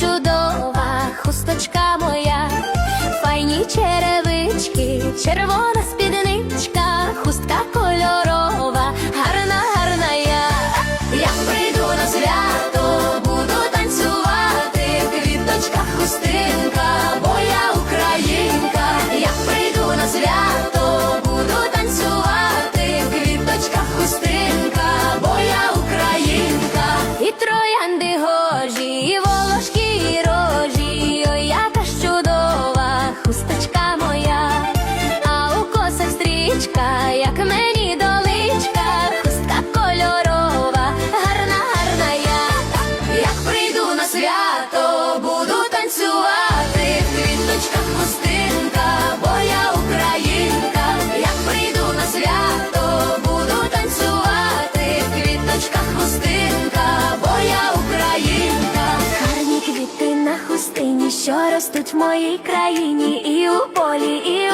чудова хусточка моя, файні черевички, червона спідничка, хустка кольорова, гарна, гарна я. Я прийду на свято, буду танцювати, в квіточках хустинка, бо я українка. Я прийду на свято, буду танцювати, в квіточках хустинка, бо я українка. І троянди гожі, на що ростуть в моїй країні, і у полі, і